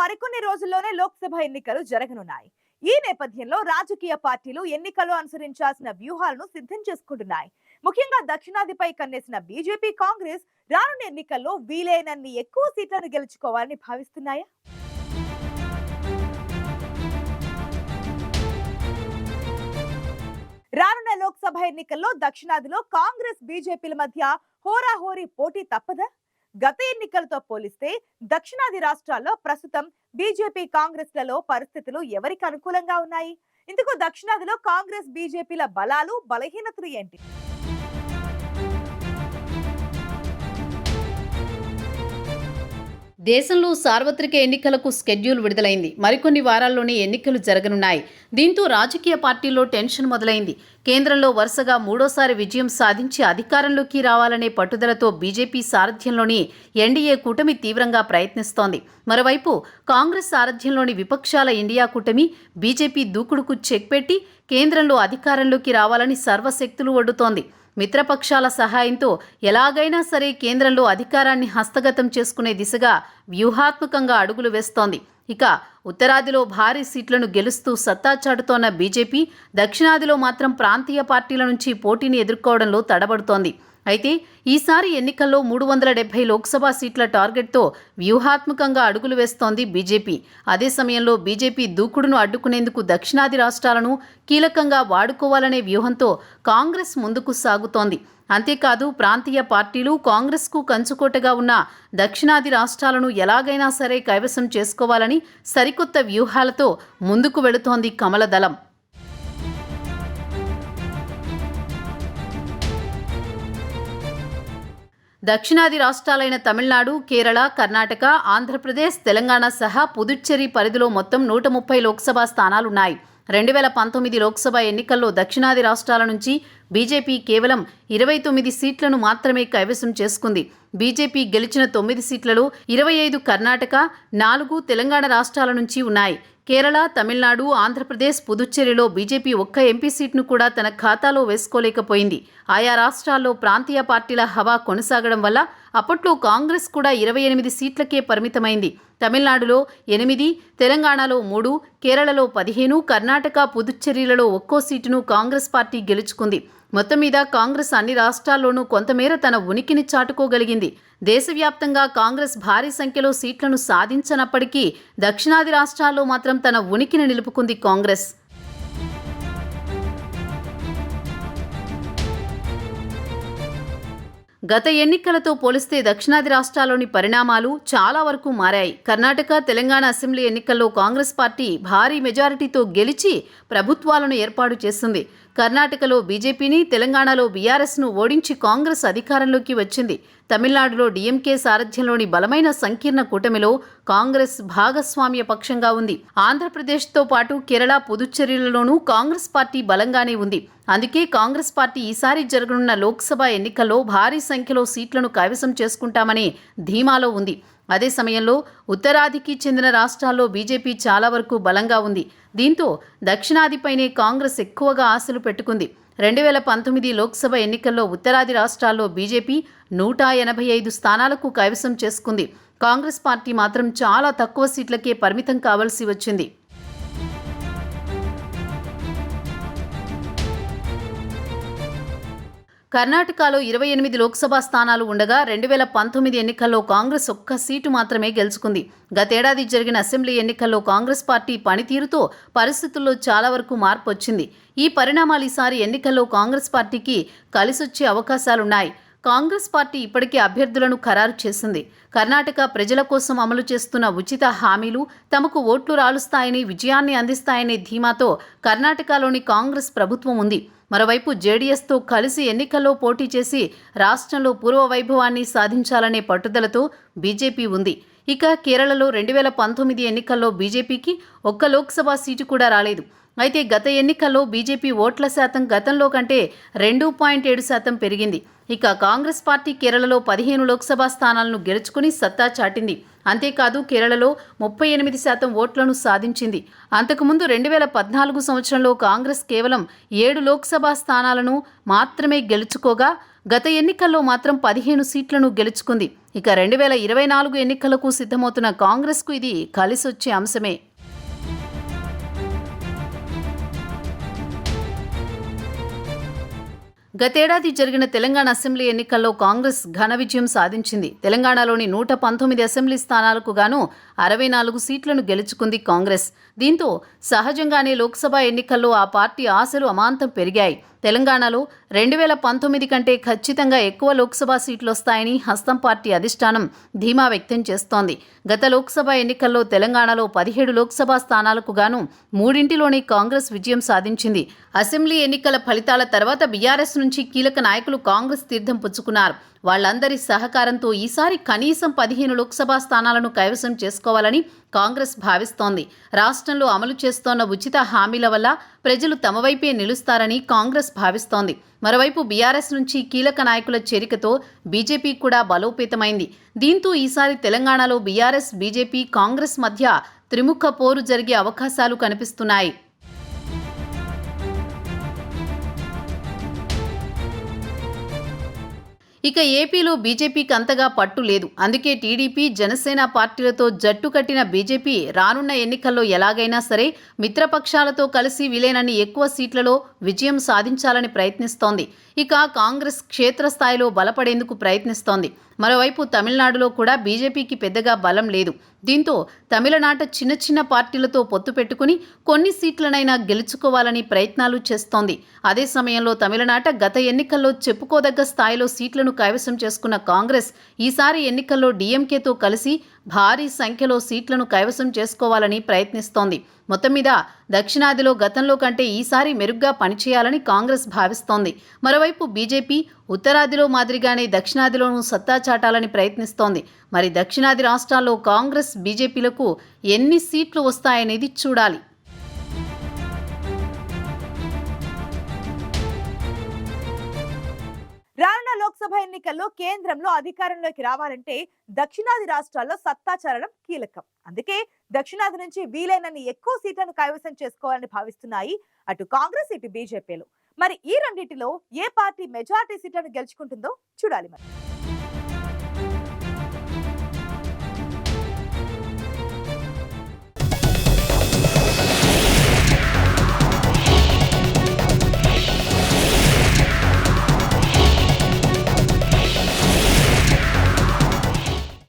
మరికొన్ని రోజుల్లోనే లోక్సభ ఎన్నికలు జరగనున్నాయి. ఈ నేపథ్యంలో రాజకీయ పార్టీలు ఎన్నికల్లో అనుసరించాల్సిన వ్యూహాలను సిద్ధం చేసుకుంటున్నాయి. ముఖ్యంగా దక్షిణాదిపై కన్నేసిన బీజేపీ కాంగ్రెస్ రానున్న ఎన్నికల్లో వీలైనన్ని ఎక్కువ సీట్లను గెలుచుకోవాలని భావిస్తున్నాయా? రానున్న లోక్సభ ఎన్నికల్లో దక్షిణాదిలో కాంగ్రెస్ బీజేపీల మధ్య హోరాహోరీ పోటీ తప్పదా? గత ఎన్నికలతో పోలిస్తే దక్షిణాది రాష్ట్రాల్లో ప్రస్తుతం బీజేపీ కాంగ్రెస్లలో పరిస్థితులు ఎవరికి అనుకూలంగా ఉన్నాయి? ఇందుకు దక్షిణాదిలో కాంగ్రెస్ బీజేపీల బలాలు బలహీనతలు ఏంటి? దేశంలో సార్వత్రిక ఎన్నికలకు స్కెడ్యూల్ విడుదలైంది. మరికొన్ని వారాల్లోనే ఎన్నికలు జరగనున్నాయి. దీంతో రాజకీయ పార్టీల్లో టెన్షన్ మొదలైంది. కేంద్రంలో వరుసగా మూడోసారి విజయం సాధించి అధికారంలోకి రావాలనే పట్టుదలతో బీజేపీ సారథ్యంలోని ఎన్డీఏ కూటమి తీవ్రంగా ప్రయత్నిస్తోంది. మరోవైపు కాంగ్రెస్ సారథ్యంలోని విపక్షాల ఇండియా కూటమి బీజేపీ దూకుడుకు చెక్ పెట్టి కేంద్రంలో అధికారంలోకి రావాలని సర్వశక్తులు ఒడ్డుతోంది. మిత్రపక్షాల సహాయంతో ఎలాగైనా సరే కేంద్రంలో అధికారాన్ని హస్తగతం చేసుకునే దిశగా వ్యూహాత్మకంగా అడుగులు వేస్తోంది. ఇక ఉత్తరాదిలో భారీ సీట్లను గెలుస్తూ సత్తా చాటుతోన్న బీజేపీ దక్షిణాదిలో మాత్రం ప్రాంతీయ పార్టీల నుంచి పోటీని ఎదుర్కోవడంలో తడబడుతోంది. అయితే ఈసారి ఎన్నికల్లో మూడు వందల డెబ్బై లోక్సభ సీట్ల టార్గెట్తో వ్యూహాత్మకంగా అడుగులు వేస్తోంది బీజేపీ. అదే సమయంలో బీజేపీ దూకుడును అడ్డుకునేందుకు దక్షిణాది రాష్ట్రాలను కీలకంగా వాడుకోవాలనే వ్యూహంతో కాంగ్రెస్ ముందుకు సాగుతోంది. అంతేకాదు ప్రాంతీయ పార్టీలు కాంగ్రెస్కు కంచుకోటగా ఉన్న దక్షిణాది రాష్ట్రాలను ఎలాగైనా సరే కైవసం చేసుకోవాలని సరికొత్త వ్యూహాలతో ముందుకు వెళుతోంది కమలదళం. దక్షిణాది రాష్ట్రాలైన తమిళనాడు కేరళ కర్ణాటక ఆంధ్రప్రదేశ్ తెలంగాణ సహా పుదుచ్చేరి పరిధిలో మొత్తం నూట ముప్పై లోక్సభ స్థానాలున్నాయి. రెండు వేల పంతొమ్మిది లోక్సభ ఎన్నికల్లో దక్షిణాది రాష్ట్రాల నుంచి బీజేపీ కేవలం ఇరవై తొమ్మిది సీట్లను మాత్రమే కైవసం చేసుకుంది. బీజేపీ గెలిచిన తొమ్మిది సీట్లలో ఇరవై ఐదు కర్ణాటక నాలుగు తెలంగాణ రాష్ట్రాల నుంచి ఉన్నాయి. కేరళ తమిళనాడు ఆంధ్రప్రదేశ్ పుదుచ్చేరిలో బీజేపీ ఒక్క ఎంపీ సీట్ను కూడా తన ఖాతాలో వేసుకోలేకపోయింది. ఆయా రాష్ట్రాల్లో ప్రాంతీయ పార్టీల హవా కొనసాగడం వల్ల అప్పట్లో కాంగ్రెస్ కూడా ఇరవై ఎనిమిది సీట్లకే పరిమితమైంది. తమిళనాడులో ఎనిమిది తెలంగాణలో మూడు కేరళలో పదిహేను కర్ణాటక పుదుచ్చేరిలలో ఒక్కో సీటును కాంగ్రెస్ పార్టీ గెలుచుకుంది. మొత్తం మీద కాంగ్రెస్ అన్ని రాష్ట్రాల్లోనూ కొంతమేర తన ఉనికిని చాటుకోగలిగింది. దేశవ్యాప్తంగా కాంగ్రెస్ భారీ సంఖ్యలో సీట్లను సాధించనప్పటికీ దక్షిణాది రాష్ట్రాల్లో మాత్రం తన ఉనికిని నిలుపుకుంది కాంగ్రెస్. గత ఎన్నికలతో పోలిస్తే దక్షిణాది రాష్ట్రాల్లోని పరిణామాలు చాలా వరకు మారాయి. కర్ణాటక తెలంగాణ అసెంబ్లీ ఎన్నికల్లో కాంగ్రెస్ పార్టీ భారీ మెజారిటీతో గెలిచి ప్రభుత్వాలను ఏర్పాటు చేసింది. కర్ణాటకలో బీజేపీని తెలంగాణలో బీఆర్ఎస్ను ఓడించి కాంగ్రెస్ అధికారంలోకి వచ్చింది. తమిళనాడులో డీఎంకే సారథ్యంలోని బలమైన సంకీర్ణ కూటమిలో కాంగ్రెస్ భాగస్వామ్య పక్షంగా ఉంది. ఆంధ్రప్రదేశ్తో పాటు కేరళ పుదుచ్చేరిలలోనూ కాంగ్రెస్ పార్టీ బలంగానే ఉంది. అందుకే కాంగ్రెస్ పార్టీ ఈసారి జరగనున్న లోక్సభ ఎన్నికల్లో భారీ సంఖ్యలో సీట్లను కైవసం చేసుకుంటామనే ధీమాలో ఉంది. అదే సమయంలో ఉత్తరాదికి చెందిన రాష్ట్రాల్లో బీజేపీ చాలా వరకు బలంగా ఉంది. దీంతో దక్షిణాదిపైనే కాంగ్రెస్ ఎక్కువగా ఆశలు పెట్టుకుంది. రెండు వేల పంతొమ్మిది లోక్సభ ఎన్నికల్లో ఉత్తరాది రాష్ట్రాల్లో బీజేపీ నూట ఎనభై ఐదు స్థానాలకు కైవసం చేసుకుంది. కాంగ్రెస్ పార్టీ మాత్రం చాలా తక్కువ సీట్లకే పరిమితం కావాల్సి వచ్చింది. కర్ణాటకలో ఇరవై ఎనిమిది లోక్సభ స్థానాలు ఉండగా రెండు వేల పంతొమ్మిది ఎన్నికల్లో కాంగ్రెస్ ఒక్క సీటు మాత్రమే గెలుచుకుంది. గతేడాది జరిగిన అసెంబ్లీ ఎన్నికల్లో కాంగ్రెస్ పార్టీ పనితీరుతో పరిస్థితుల్లో చాలా వరకు మార్పు వచ్చింది ఈ పరిణామాలు ఈసారి ఎన్నికల్లో కాంగ్రెస్ పార్టీకి కలిసొచ్చే అవకాశాలున్నాయి. కాంగ్రెస్ పార్టీ ఇప్పటికే అభ్యర్థులను ఖరారు చేసింది. కర్ణాటక ప్రజల కోసం అమలు చేస్తున్న ఉచిత హామీలు తమకు ఓట్లు రాలుస్తాయని విజయాన్ని అందిస్తాయనే ధీమాతో కర్ణాటకలోని కాంగ్రెస్ ప్రభుత్వం ఉంది. మరోవైపు జేడీఎస్తో కలిసి ఎన్నికల్లో పోటీ చేసి రాష్ట్రంలో పూర్వ వైభవాన్ని సాధించాలనే పట్టుదలతో బీజేపీ ఉంది. ఇక కేరళలో రెండు వేల పంతొమ్మిది ఎన్నికల్లో బీజేపీకి ఒక్క లోక్సభ సీటు కూడా రాలేదు. అయితే గత ఎన్నికల్లో బీజేపీ ఓట్ల శాతం గతంలో కంటే రెండు పాయింట్ ఏడు శాతం పెరిగింది. ఇక కాంగ్రెస్ పార్టీ కేరళలో పదిహేను లోక్సభ స్థానాలను గెలుచుకుని సత్తా చాటింది. అంతేకాదు కేరళలో ముప్పై ఎనిమిది శాతం ఓట్లను సాధించింది. అంతకుముందు రెండు వేల పద్నాలుగు సంవత్సరంలో కాంగ్రెస్ కేవలం ఏడు లోక్సభ స్థానాలను మాత్రమే గెలుచుకోగా గత ఎన్నికల్లో మాత్రం పదిహేను సీట్లను గెలుచుకుంది. ఇక రెండు వేల ఇరవై నాలుగు ఎన్నికలకు సిద్ధమవుతున్న కాంగ్రెస్కు ఇది కలిసొచ్చే అంశమే. గతేడాది జరిగిన తెలంగాణ అసెంబ్లీ ఎన్నికల్లో కాంగ్రెస్ ఘన విజయం సాధించింది. తెలంగాణలోని నూట పంతొమ్మిది అసెంబ్లీ స్థానాలకు గాను అరవై నాలుగు సీట్లను గెలుచుకుంది కాంగ్రెస్. దీంతో సహజంగానే లోక్సభ ఎన్నికల్లో ఆ పార్టీ ఆశలు అమాంతం పెరిగాయి. తెలంగాణలో రెండు వేల పంతొమ్మిది కంటే ఖచ్చితంగా ఎక్కువ లోక్సభ సీట్లు వస్తాయని హస్తం పార్టీ అధిష్టానం ధీమా వ్యక్తం చేస్తోంది. గత లోక్సభ ఎన్నికల్లో తెలంగాణలో పదిహేడు లోక్సభ స్థానాలకు గాను మూడింటిలోనే కాంగ్రెస్ విజయం సాధించింది. అసెంబ్లీ ఎన్నికల ఫలితాల తర్వాత బీఆర్ఎస్ నుంచి కీలక నాయకులు కాంగ్రెస్ తీర్థం పుచ్చుకున్నారు. వాళ్ళందరి సహకారంతో ఈసారి కనీసం పదిహేను లోక్సభ స్థానాలను కైవసం చేసుకోవాలని కాంగ్రెస్ భావిస్తోంది. రాష్ట్రంలో అమలు చేస్తోన్న ఉచిత హామీల వల్ల ప్రజలు తమ వైపే నిలుస్తారని కాంగ్రెస్ భావిస్తోంది. మరోవైపు బీఆర్ఎస్ నుంచి కీలక నాయకుల చేరికతో బీజేపీ కూడా బలోపేతమైంది. దీంతో ఈసారి తెలంగాణలో బీఆర్ఎస్ బీజేపీ కాంగ్రెస్ మధ్య త్రిముఖ పోరు జరిగే అవకాశాలు కనిపిస్తున్నాయి. ఇక ఏపీలో బీజేపీకి అంతగా పట్టు లేదు. అందుకే టీడీపీ జనసేన పార్టీలతో జట్టు కట్టిన బీజేపీ రానున్న ఎన్నికల్లో ఎలాగైనా సరే మిత్రపక్షాలతో కలిసి వీలైనన్ని ఎక్కువ సీట్లలో విజయం సాధించాలని ప్రయత్నిస్తోంది. ఇక కాంగ్రెస్ క్షేత్రస్థాయిలో బలపడేందుకు ప్రయత్నిస్తోంది. మరోవైపు తమిళనాడులో కూడా బీజేపీకి పెద్దగా బలం లేదు. దీంతో తమిళనాట చిన్న చిన్న పార్టీలతో పొత్తు పెట్టుకుని కొన్ని సీట్లనైనా గెలుచుకోవాలని ప్రయత్నాలు చేస్తోంది. అదే సమయంలో తమిళనాట గత ఎన్నికల్లో చెప్పుకోదగ్గ స్థాయిలో సీట్లను కైవసం చేసుకున్న కాంగ్రెస్ ఈసారి ఎన్నికల్లో డీఎంకేతో కలిసి భారీ సంఖ్యలో సీట్లను కైవసం చేసుకోవాలని ప్రయత్నిస్తోంది. మొత్తం మీద దక్షిణాదిలో గతంలో కంటే ఈసారి మెరుగ్గా పనిచేయాలని కాంగ్రెస్ భావిస్తోంది. మరోవైపు బీజేపీ ఉత్తరాదిలో మాదిరిగానే దక్షిణాదిలోనూ సత్తా చాటాలని ప్రయత్నిస్తోంది. మరి దక్షిణాది రాష్ట్రాల్లో కాంగ్రెస్ బీజేపీలకు ఎన్ని సీట్లు వస్తాయనేది చూడాలి. లోక్సభ ఎన్నికల్లో కేంద్రంలో అధికారంలోకి రావాలంటే దక్షిణాది రాష్ట్రాల్లో సత్తా చేరడం కీలకం. అందుకే దక్షిణాది నుంచి వీలైనన్ని ఎక్కువ సీట్లను కైవసం చేసుకోవాలని భావిస్తున్నాయి అటు కాంగ్రెస్ ఇటు బీజేపీలు. మరి ఈ రెండింటిలో ఏ పార్టీ మెజారిటీ సీట్లను గెలుచుకుంటుందో చూడాలి మరి.